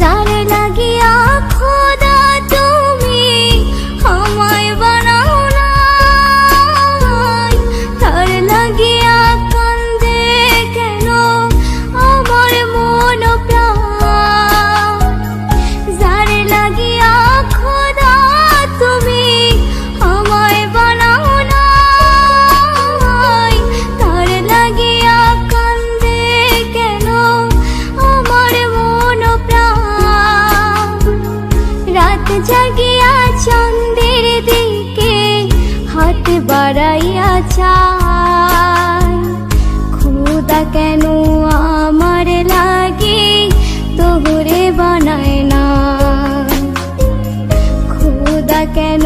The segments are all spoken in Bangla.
যারে লাগিয়া জাগিয়া চন্দের দিকে হাত বাড়াইয়া চাই। খোদা কেন আমার লাগে তোহরে বানায় না। খুদা কেন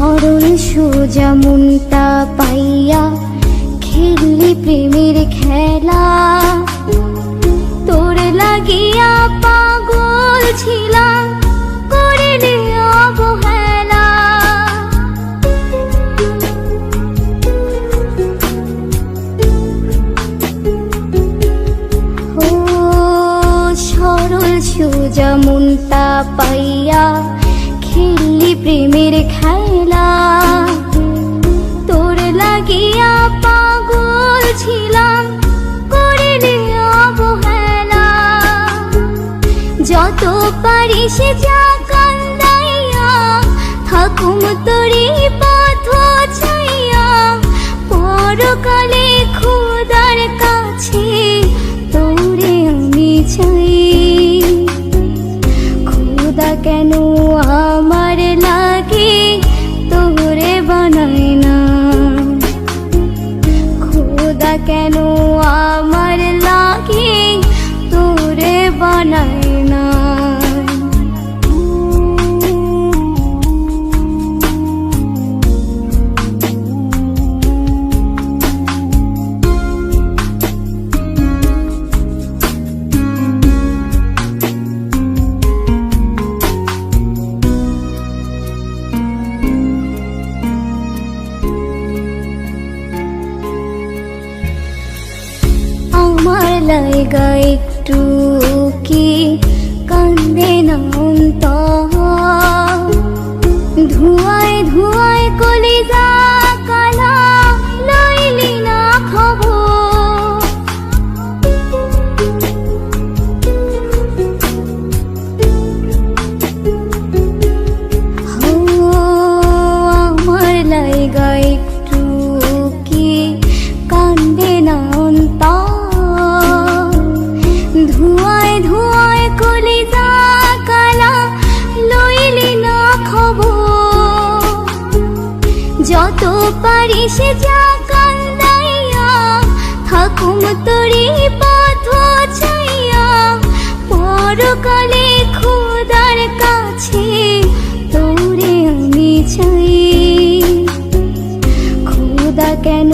সরল সোজা মনটা পাইয়া খেললি প্রেমের খেলা। তোর লাগিয়া পাগল ছিলাম, করে অবহেলা। ও সরল সোজা মনটা পাইয়া খেললি প্রেমের খেলা। যত পারিস কান্দাইয়া, থাকুম তোরি পথ ছাইয়া। পরকালে খুদার কাছে তোরে আমি চাই। খুদা কেন আমার লাগে তোরে বানাই না? খুদা কেন আমার লাগে তোরে বানায় আমার লাইগা একটু কি কান্দে নাম ধুয়ায় ধুয়ায় কলিজা পারিস যা কান্দাইয়া, থাকুম তোরে পথ ছাইয়া। পরকালে খুদার কাছে তোরে আমি চাই। খুদা কেন